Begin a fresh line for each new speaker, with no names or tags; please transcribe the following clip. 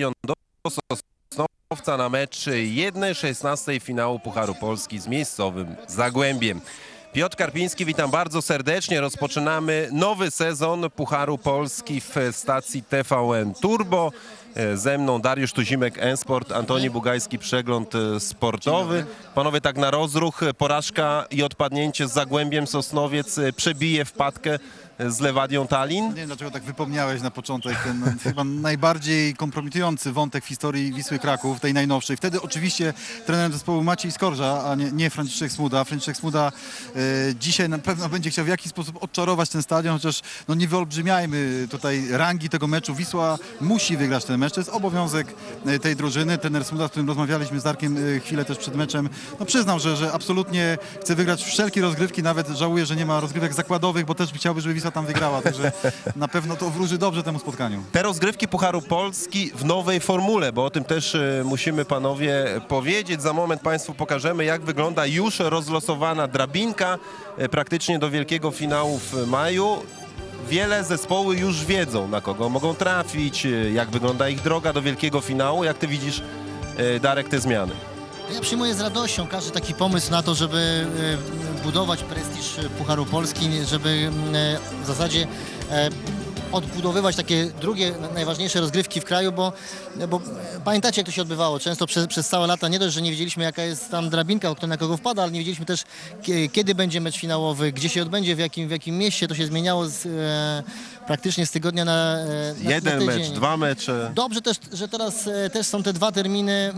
stadion do Sosnowca na mecz 1-16 finału Pucharu Polski z miejscowym Zagłębiem. Piotr Karpiński, witam bardzo serdecznie. Rozpoczynamy nowy sezon Pucharu Polski w stacji TVN Turbo. E, Ze mną Dariusz Tuzimek, Ensport, Antoni Bugajski, Przegląd e, Sportowy. Panowie, tak na rozruch, e, porażka i odpadnięcie z Zagłębiem Sosnowiec przebije wpadkę z Lewadią Tallin.
Nie wiem, dlaczego tak wypomniałeś na początek ten chyba najbardziej kompromitujący wątek w historii Wisły Kraków, tej najnowszej. Wtedy oczywiście trenerem zespołu Maciej Skorża, a nie, nie Franciszek Smuda. Franciszek Smuda dzisiaj na pewno będzie chciał w jakiś sposób odczarować ten stadion, chociaż no, nie wyolbrzymiajmy tutaj rangi tego meczu. Wisła musi wygrać ten mecz, to jest obowiązek e, tej drużyny. Trener Smuda, z którym rozmawialiśmy z Darkiem e, chwilę też przed meczem, no, przyznał, że, że absolutnie chce wygrać wszelkie rozgrywki, nawet żałuje, że nie ma rozgrywek zakładowych, bo też chciałby, żeby Wisła tam wygrała, także na pewno to wróży dobrze temu spotkaniu.
Te rozgrywki Pucharu Polski w nowej formule, bo o tym też e, musimy panowie powiedzieć. Za moment Państwu pokażemy, jak wygląda już rozlosowana drabinka e, praktycznie do wielkiego finału w maju. Wiele zespoły już wiedzą, na kogo mogą trafić, e, jak wygląda ich droga do wielkiego finału. Jak ty widzisz, e, Darek, te zmiany?
Ja przyjmuję z radością każdy taki pomysł na to, żeby budować prestiż Pucharu Polski, żeby w zasadzie odbudowywać takie drugie najważniejsze rozgrywki w kraju, bo, bo pamiętacie jak to się odbywało. Często przez, przez całe lata nie dość, że nie wiedzieliśmy jaka jest tam drabinka, kto na kogo wpada, ale nie wiedzieliśmy też kie- kiedy będzie mecz finałowy, gdzie się odbędzie, w jakim, w jakim mieście. To się zmieniało z, e, praktycznie z tygodnia na, e, na
Jeden
na
mecz, dwa mecze.
Dobrze też, że teraz e, też są te dwa terminy